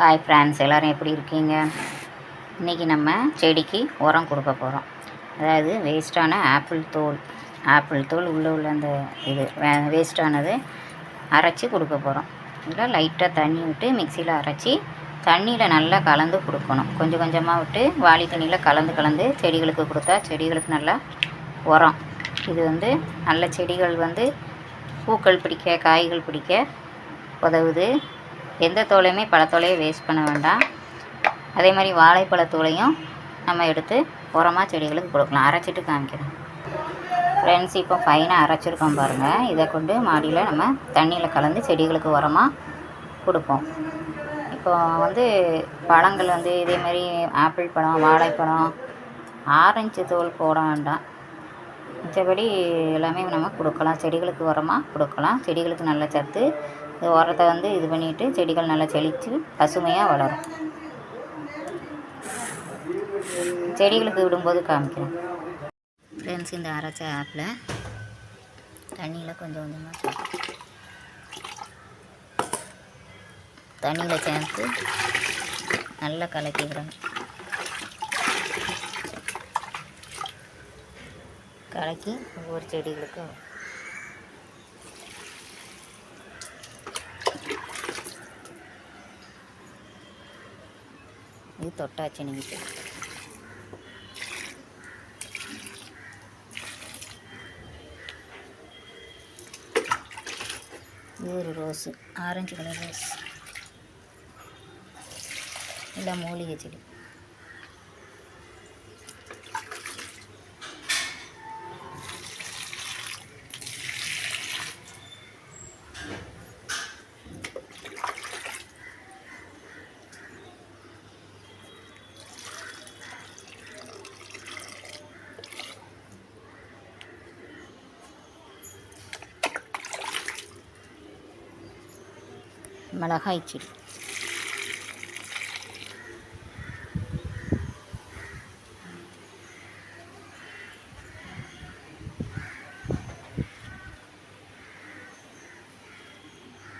Hi friends எல்லோரும் எப்படி இருக்கீங்க? இன்றைக்கி நம்ம செடிக்கு உரம் கொடுக்க போகிறோம் அதாவது வேஸ்ட்டான ஆப்பிள் தோல். ஆப்பிள் தோல் உள்ளே உள்ள அந்த இது வேஸ்ட்டானது அரைச்சி கொடுக்க போகிறோம் இதில் லைட்டாக தண்ணி விட்டு மிக்சியில் அரைச்சி தண்ணியில் நல்லா கலந்து கொடுக்கணும். கொஞ்சம் கொஞ்சமாக விட்டு வாளி தண்ணியில் கலந்து கலந்து செடிகளுக்கு கொடுத்தா செடிகளுக்கு நல்லா உரம். இது வந்து நல்ல செடிகள் வந்து பூக்கள் பிடிக்க காய்கள் பிடிக்க உதவுது. எந்த தோலையுமே பழத்தோலையும் வேஸ்ட் பண்ண வேண்டாம். அதே மாதிரி வாழைப்பழத்தோலையும் நம்ம எடுத்து உரமாக செடிகளுக்கு கொடுக்கலாம். அரைச்சிட்டு காமிக்கிறோம் ஃப்ரெண்ட்ஸ் இப்போ ஃபைனாக அரைச்சிருக்கோம் பாருங்கள் இதை கொண்டு மாடியில் நம்ம தண்ணியில் கலந்து செடிகளுக்கு உரமாக கொடுப்போம். இப்போ வந்து பழங்கள் வந்து இதே மாதிரி ஆப்பிள் பழம் வாழைப்பழம் ஆரஞ்சு தோல் போட வேண்டாம். மிச்சபடி எல்லாமே நம்ம கொடுக்கலாம். செடிகளுக்கு உரமாக கொடுக்கலாம். செடிகளுக்கு நல்ல சத்து. உரத்தை வந்து இது பண்ணிவிட்டு செடிகள் நல்லா செழித்து பசுமையாக வளரும். செடிகளுக்கு விடும்போது காமிக்கிறேன். ஃப்ரெண்ட்ஸ் இந்த அரைச்ச ஆப்பில் தண்ணியில் கொஞ்சம் கொஞ்சமாக தண்ணியில் சேர்த்து நல்லா கலக்கிக்கிறேன் கலக்கி ஒவ்வொரு செடிகளுக்கும். இது தொட்டாச்சு நீங்கள் இது ஒரு ரோஸு ஆரஞ்சு கலர் ரோஸ். எல்லாம் மூலிகை செடி. மிளகாய் செடி